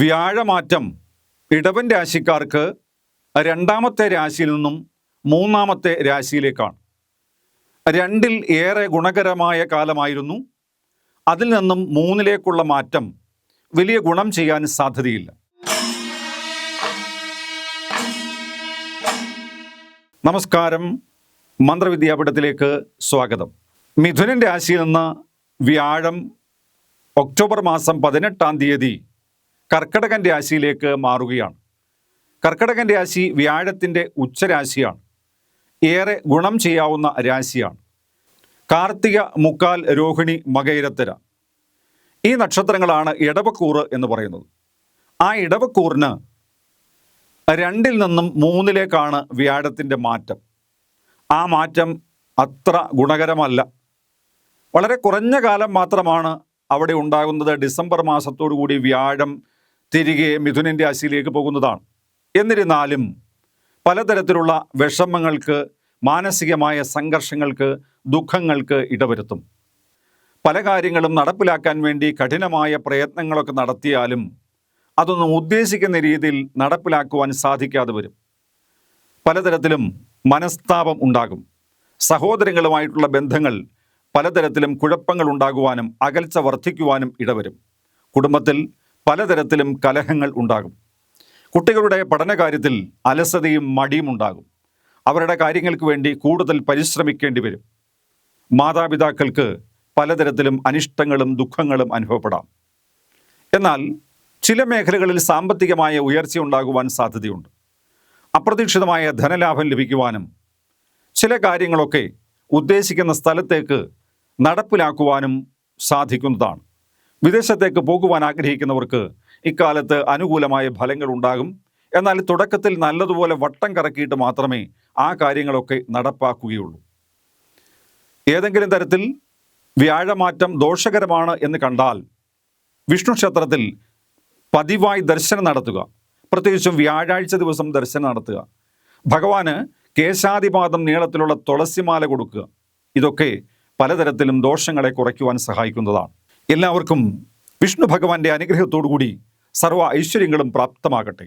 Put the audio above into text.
വ്യാഴമാറ്റം ഇടവൻ രാശിക്കാർക്ക് രണ്ടാമത്തെ രാശിയിൽ നിന്നും മൂന്നാമത്തെ രാശിയിലേക്കാണ്. രണ്ടിൽ ഏറെ ഗുണകരമായ കാലമായിരുന്നു. അതിൽ നിന്നും മൂന്നിലേക്കുള്ള മാറ്റം വലിയ ഗുണം ചെയ്യാൻ സാധ്യതയില്ല. നമസ്കാരം. മന്ത്രവിദ്യാപീഠത്തിലേക്ക് സ്വാഗതം. മിഥുനൻ രാശിയിൽ നിന്ന് വ്യാഴം ഒക്ടോബർ മാസം പതിനെട്ടാം തീയതി കർക്കടകൻ രാശിയിലേക്ക് മാറുകയാണ്. കർക്കടകൻ രാശി വ്യാഴത്തിന്റെ ഉച്ചരാശിയാണ്. ഏറെ ഗുണം ചെയ്യാവുന്ന രാശിയാണ്. കാർത്തിക മുക്കാൽ രോഹിണി മകയിരത്തര ഈ നക്ഷത്രങ്ങളാണ് ഇടവക്കൂറ് എന്ന് പറയുന്നത്. ആ ഇടവക്കൂറിന് രണ്ടിൽ നിന്നും മൂന്നിലേക്കാണ് വ്യാഴത്തിന്റെ മാറ്റം. ആ മാറ്റം അത്ര ഗുണകരമല്ല. വളരെ കുറഞ്ഞ കാലം മാത്രമാണ് അവിടെ ഉണ്ടാകുന്നത്. ഡിസംബർ മാസത്തോടു കൂടി വ്യാഴം തിരികെ മിഥുനന്റെ രാശിയിലേക്ക് പോകുന്നതാണ്. എന്നിരുന്നാലും പലതരത്തിലുള്ള വിഷമങ്ങൾക്ക് മാനസികമായ സംഘർഷങ്ങൾക്ക് ദുഃഖങ്ങൾക്ക് ഇടവരുത്തും. പല കാര്യങ്ങളും നടപ്പിലാക്കാൻ വേണ്ടി കഠിനമായ പ്രയത്നങ്ങളൊക്കെ നടത്തിയാലും അതൊന്നും ഉദ്ദേശിക്കുന്ന രീതിയിൽ നടപ്പിലാക്കുവാൻ സാധിക്കാതെ വരും. പലതരത്തിലും മനസ്താപം ഉണ്ടാകും. സഹോദരങ്ങളുമായിട്ടുള്ള ബന്ധങ്ങൾ പലതരത്തിലും കുഴപ്പങ്ങൾ ഉണ്ടാകുവാനും അകൽച്ച വർദ്ധിക്കുവാനും ഇടവരും. കുടുംബത്തിൽ പലതരത്തിലും കലഹങ്ങൾ ഉണ്ടാകും. കുട്ടികളുടെ പഠനകാര്യത്തിൽ അലസതയും മടിയും ഉണ്ടാകും. അവരുടെ കാര്യങ്ങൾക്ക് വേണ്ടി കൂടുതൽ പരിശ്രമിക്കേണ്ടി വരും. മാതാപിതാക്കൾക്ക് പലതരത്തിലും അനിഷ്ടങ്ങളും ദുഃഖങ്ങളും അനുഭവപ്പെടാം. എന്നാൽ ചില മേഖലകളിൽ സാമ്പത്തികമായ ഉയർച്ച ഉണ്ടാകുവാൻ സാധ്യതയുണ്ട്. അപ്രതീക്ഷിതമായ ധനലാഭം ലഭിക്കുവാനും ചില കാര്യങ്ങളൊക്കെ ഉദ്ദേശിക്കുന്ന സ്ഥലത്തേക്ക് നടപ്പിലാക്കുവാനും സാധിക്കുന്നതാണ്. വിദേശത്തേക്ക് പോകുവാൻ ആഗ്രഹിക്കുന്നവർക്ക് ഇക്കാലത്ത് അനുകൂലമായ ഫലങ്ങൾ ഉണ്ടാകും. എന്നാൽ തുടക്കത്തിൽ നല്ലതുപോലെ വട്ടം കറക്കിയിട്ട് മാത്രമേ ആ കാര്യങ്ങളൊക്കെ നടപ്പാക്കുകയുള്ളൂ. ഏതെങ്കിലും തരത്തിൽ വ്യാഴമാറ്റം ദോഷകരമാണ് എന്ന് കണ്ടാൽ വിഷ്ണു ക്ഷേത്രത്തിൽ പതിവായി ദർശനം നടത്തുക. പ്രത്യേകിച്ചും വ്യാഴാഴ്ച ദിവസം ദർശനം നടത്തുക. ഭഗവാന് കേശാതിപാദം നീളത്തിലുള്ള തുളസിമാല കൊടുക്കുക. ഇതൊക്കെ പലതരത്തിലും ദോഷങ്ങളെ കുറയ്ക്കുവാൻ സഹായിക്കുന്നതാണ്. എല്ലാവർക്കും വിഷ്ണു ഭഗവാന്റെ അനുഗ്രഹത്തോടുകൂടി സർവ ഐശ്വര്യങ്ങളും പ്രാപ്തമാകട്ടെ.